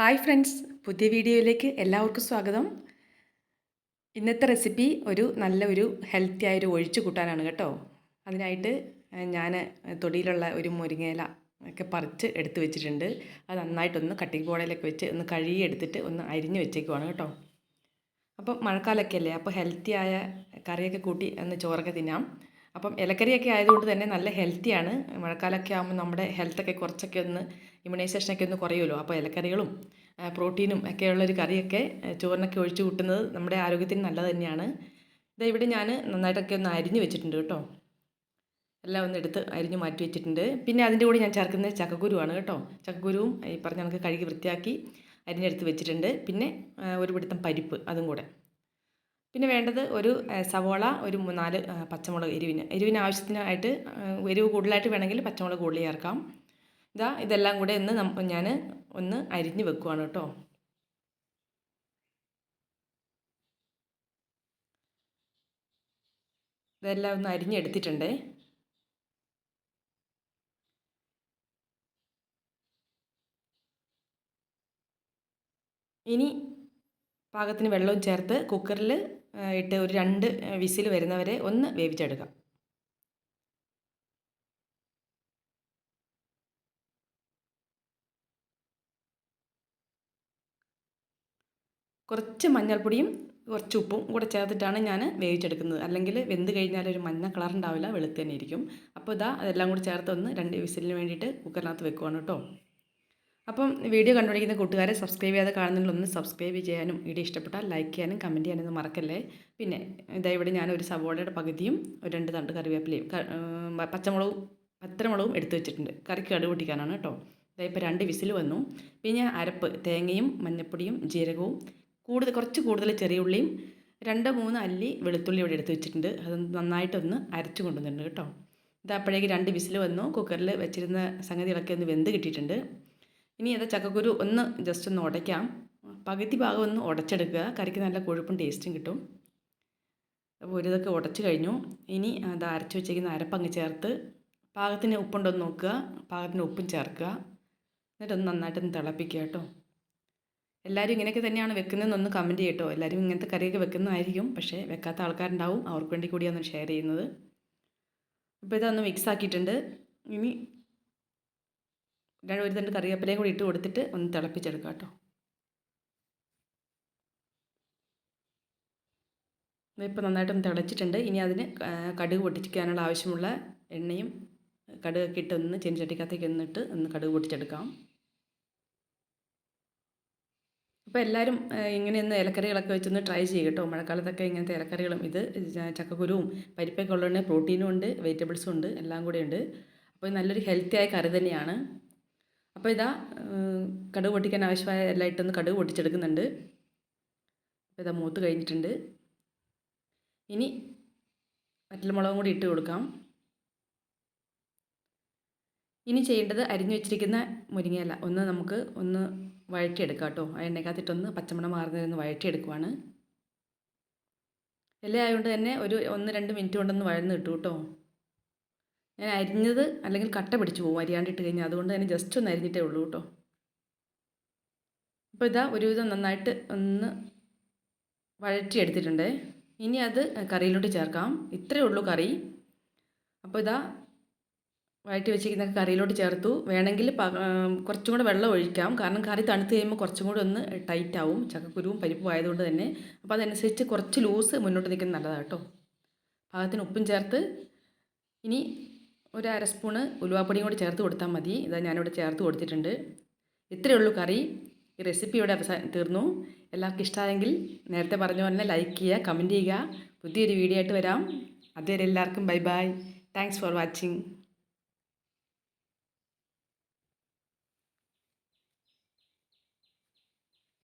Hi friends പുതിയ വീഡിയോയിലേക്ക് എല്ലാവർക്കും സ്വാഗതം. ഇന്നത്തെ റെസിപ്പി ഒരു നല്ല ഒരു ഹെൽത്തി ആയൊരു ഒഴിച്ചു കൂട്ടാനാണ് കേട്ടോ. അതിനായിട്ട് ഞാൻ തൊടിയിലുള്ള ഒരു മുരിങ്ങയില ഒക്കെ പറിച്ച് എടുത്ത് വെച്ചിട്ടുണ്ട്. അത് നന്നായിട്ടൊന്ന് കട്ടിംഗ് ബോർഡിലൊക്കെ വെച്ച് ഒന്ന് കഴുകി എടുത്തിട്ട് ഒന്ന് അരിഞ്ഞ് വെച്ചേക്കുവാണ് കേട്ടോ. അപ്പം മഴക്കാലമൊക്കെ അല്ലേ? അപ്പോൾ ഹെൽത്തി ആയ കറിയൊക്കെ കൂട്ടി ഒന്ന് ചോറൊക്കെ തിന്നാം. അപ്പം ഇലക്കറിയൊക്കെ ആയതുകൊണ്ട് തന്നെ നല്ല ഹെൽത്തിയാണ് മഴക്കാലമൊക്കെ ആകുമ്പോൾ നമ്മുടെ ഹെൽത്തൊക്കെ കുറച്ചൊക്കെ ഒന്ന് ഇമ്മ്യൂണൈസേഷനൊക്കെ ഒന്ന് കുറയുമല്ലോ. അപ്പോൾ ഇലക്കറികളും പ്രോട്ടീനും ഒക്കെ ഒക്കെയുള്ളൊരു കറിയൊക്കെ ചോറിനൊക്കെ ഒഴിച്ച് കൂട്ടുന്നത് നമ്മുടെ ആരോഗ്യത്തിന് നല്ലത് തന്നെയാണ്. ഇത് ഇവിടെ ഞാൻ നന്നായിട്ടൊക്കെ ഒന്ന് അരിഞ്ഞ് വെച്ചിട്ടുണ്ട് കേട്ടോ. എല്ലാം ഒന്ന് എടുത്ത് അരിഞ്ഞ് മാറ്റി വെച്ചിട്ടുണ്ട്. പിന്നെ അതിന്റെ കൂടെ ഞാൻ ചേർക്കുന്നത് ചക്കക്കുരുവാണ് കേട്ടോ. ചക്കക്കുരുവും ഈ പറഞ്ഞ കണക്ക് കഴുകി വൃത്തിയാക്കി അരിഞ്ഞെടുത്ത് വെച്ചിട്ടുണ്ട്. പിന്നെ ഒരു പിടുത്തം പരിപ്പ് അതും കൂടെ. പിന്നെ വേണ്ടത് ഒരു സവോള ഒരു നാല് പച്ചമുളക് എരിവിന്. എരിവിന് ആവശ്യത്തിനായിട്ട് എരിവ് കൂടുതലായിട്ട് വേണമെങ്കിൽ പച്ചമുളക് കൂടുതൽ ചേർക്കാം. ഇതാ ഇതെല്ലാം കൂടെ ഒന്ന് ഞാൻ ഒന്ന് അരിഞ്ഞ് വെക്കുവാണ് കേട്ടോ. ഇതെല്ലാം ഒന്ന് അരിഞ്ഞെടുത്തിട്ടുണ്ടേ. ഇനി പാകത്തിന് വെള്ളവും ചേർത്ത് കുക്കറിൽ ഇട്ട് ഒരു രണ്ട് വിസിൽ വരുന്നവരെ ഒന്ന് വേവിച്ചെടുക്കാം. കുറച്ച് മഞ്ഞൾപ്പൊടിയും കുറച്ച് ഉപ്പും കൂടെ ചേർത്തിട്ടാണ് ഞാൻ വേവിച്ചെടുക്കുന്നത്. അല്ലെങ്കിൽ വെന്ത് കഴിഞ്ഞാൽ ഒരു മഞ്ഞ കളർ ഉണ്ടാവില്ല വെളുത്ത് തന്നെ ഇരിക്കും. അപ്പോൾ ഇതാ അതെല്ലാം കൂടി ചേർത്ത് ഒന്ന് രണ്ട് വിസിലിന് വേണ്ടിയിട്ട് കുക്കറിനകത്ത് വെക്കുവാണ് കേട്ടോ. അപ്പം വീഡിയോ കണ്ടുപിടിക്കുന്ന കൂട്ടുകാരെ സബ്സ്ക്രൈബ് ചെയ്യാതെ കാണുന്നുള്ള ഒന്ന് സബ്സ്ക്രൈബ് ചെയ്യാനും വീഡിയോ ഇഷ്ടപ്പെട്ടാൽ ലൈക്ക് ചെയ്യാനും കമന്റ് ചെയ്യാനൊന്നും മറക്കല്ലേ? പിന്നെ ഇതാ ഇവിടെ ഞാനൊരു സവോളയുടെ പകുതിയും ഒരു രണ്ട് തണ്ട് കറിവേപ്പിലയും പച്ചമുളകും പത്തരമുളകും എടുത്തു വെച്ചിട്ടുണ്ട്. കറിക്ക് കടു പൊട്ടിക്കാനാണ് കേട്ടോ. ഇതാ ഇപ്പോൾ രണ്ട് വിസിൽ വന്നു. പിന്നെ അരപ്പ് തേങ്ങയും മഞ്ഞൾപ്പൊടിയും ജീരകവും കൂടുതൽ കുറച്ച് കൂടുതൽ ചെറിയ ഉള്ളിയും രണ്ട് മൂന്ന് അല്ലി വെളുത്തുള്ളി ഇവിടെ എടുത്ത് വെച്ചിട്ടുണ്ട്. അത് നന്നായിട്ടൊന്ന് അരച്ചു കൊണ്ടുവന്നിട്ടുണ്ട് കേട്ടോ. ഇതാ അപ്പോഴേക്ക് രണ്ട് വിസിൽ വന്നു. കുക്കറിൽ വെച്ചിരുന്ന സംഗതികളൊക്കെ ഒന്ന് വെന്ത് കിട്ടിയിട്ടുണ്ട്. ഇനി അത് ചക്കക്കുരു ഒന്ന് ജസ്റ്റ് ഒന്ന് ഉടയ്ക്കാം. പകുതി ഭാഗം ഒന്ന് ഉടച്ചെടുക്കുക. കറിക്ക് നല്ല കൊഴുപ്പും ടേസ്റ്റും കിട്ടും. അപ്പോൾ ഒരു ഇതൊക്കെ ഉടച്ച് കഴിഞ്ഞു. ഇനി അത് അരച്ചു വെച്ചേക്കുന്ന അരപ്പങ്ങ് ചേർത്ത് പാകത്തിന് ഉപ്പുണ്ടോ എന്ന് നോക്കുക. പാകത്തിന് ഉപ്പും ചേർക്കുക. എന്നിട്ടൊന്ന് നന്നായിട്ടൊന്ന് തിളപ്പിക്കുക കേട്ടോ. എല്ലാവരും ഇങ്ങനെയൊക്കെ തന്നെയാണ് വെക്കുന്നതെന്നൊന്ന് കമന്റ് ചെയ്യട്ടോ. എല്ലാവരും ഇങ്ങനത്തെ കറിയൊക്കെ വെക്കുന്നതായിരിക്കും. പക്ഷേ വെക്കാത്ത ആൾക്കാരുണ്ടാവും. അവർക്ക് വേണ്ടി കൂടിയാണ് ഷെയർ ചെയ്യുന്നത്. അപ്പോൾ ഇതൊന്ന് മിക്സ് ആക്കിയിട്ടുണ്ട്. ഇനി ഒരു രണ്ട് കറിവേപ്പിലയും കൂടി ഇട്ട് കൊടുത്തിട്ട് ഒന്ന് തിളപ്പിച്ചെടുക്കാം കേട്ടോ. ഇപ്പോൾ നന്നായിട്ടൊന്ന് തിളച്ചിട്ടുണ്ട്. ഇനി അതിന് കടുക് പൊട്ടിക്കാനുള്ള ആവശ്യമുള്ള എണ്ണയും കടുകൊക്കെ ഇട്ട് ഒന്ന് ചെഞ്ചട്ടിക്കകത്തേക്ക് ഒന്നിട്ട് ഒന്ന് കടുക് പൊട്ടിച്ചെടുക്കാം. അപ്പോൾ എല്ലാവരും ഇങ്ങനെയൊന്ന് ഇലക്കറികളൊക്കെ വെച്ചൊന്ന് ട്രൈ ചെയ്യുക കേട്ടോ. മഴക്കാലത്തൊക്കെ ഇങ്ങനത്തെ ഇലക്കറികളും ഇത് ചക്കക്കുരുവും പരിപ്പൊക്കെ ഉള്ളതുകൊണ്ട് പ്രോട്ടീനും ഉണ്ട് വെജിറ്റബിൾസും ഉണ്ട് എല്ലാം കൂടെ ഉണ്ട്. അപ്പോൾ നല്ലൊരു ഹെൽത്തി ആയ കറി തന്നെയാണ്. അപ്പോൾ ഇതാ കടുക് പൊട്ടിക്കാൻ ആവശ്യമായ എല്ലാം ഇട്ടൊന്ന് കടുക് പൊട്ടിച്ചെടുക്കുന്നുണ്ട്. അപ്പോൾ ഇതാ മൂത്ത് കഴിഞ്ഞിട്ടുണ്ട്. ഇനി മുളകും കൂടി ഇട്ട് കൊടുക്കാം. ഇനി ചെയ്യേണ്ടത് അരിഞ്ഞു വെച്ചിരിക്കുന്ന മുരിങ്ങയില ഒന്ന് നമുക്ക് ഒന്ന് വഴറ്റിയെടുക്കാം കേട്ടോ. ആ എണ്ണയ്ക്കകത്തിട്ടൊന്ന് പച്ചമണം മാറുന്നതിനൊന്ന് വഴറ്റിയെടുക്കുവാണ്. എല്ലാം ആയതുകൊണ്ട് തന്നെ ഒരു ഒന്ന് രണ്ട് മിനിറ്റ് കൊണ്ടൊന്ന് വഴന്ന് കിട്ടും കേട്ടോ. ഞാൻ അരിഞ്ഞത് അല്ലെങ്കിൽ കട്ട പിടിച്ചു പോകും അരിയാണ്ടിട്ട് കഴിഞ്ഞാൽ. അതുകൊണ്ട് തന്നെ ജസ്റ്റ് ഒന്ന് അരിഞ്ഞിട്ടേ ഉള്ളൂ കേട്ടോ. അപ്പോൾ ഇതാ ഒരുവിധം നന്നായിട്ട് ഒന്ന് വഴറ്റിയെടുത്തിട്ടുണ്ട്. ഇനി അത് കറിയിലോട്ട് ചേർക്കാം. ഇത്രയേ ഉള്ളൂ കറി. അപ്പോൾ ഇതാ വഴറ്റി വെച്ചിരിക്കുന്ന കറിയിലോട്ട് ചേർത്തു. വേണമെങ്കിൽ കുറച്ചും കൂടെ വെള്ളം ഒഴിക്കാം. കാരണം കറി തണുത്ത് കഴിയുമ്പോൾ കുറച്ചും കൂടെ ഒന്ന് ടൈറ്റ് ആവും. ചക്കക്കുരുവും പരിപ്പും ആയതുകൊണ്ട് തന്നെ. അപ്പോൾ അതനുസരിച്ച് കുറച്ച് ലൂസ് മുന്നോട്ട് നിൽക്കുന്നത് നല്ലതാണ് കേട്ടോ. പാകത്തിന് ഉപ്പും ചേർത്ത് ഇനി ഒരു അര സ്പൂണ് ഉലുവാപ്പൊടിയും കൂടി ചേർത്ത് കൊടുത്താൽ മതി. ഇതാ ഞാനിവിടെ ചേർത്ത് കൊടുത്തിട്ടുണ്ട്. ഇത്രയേ ഉള്ളൂ കറി. ഈ റെസിപ്പി ഇവിടെ അവസാനം തീർന്നു. എല്ലാവർക്കും ഇഷ്ടമായെങ്കിൽ നേരത്തെ പറഞ്ഞ പോലെ ലൈക്ക് ചെയ്യുക കമന്റ് ചെയ്യുക. പുതിയൊരു വീഡിയോ ആയിട്ട് വരാം. അതുവരെ എല്ലാവർക്കും bye bye thanks for watching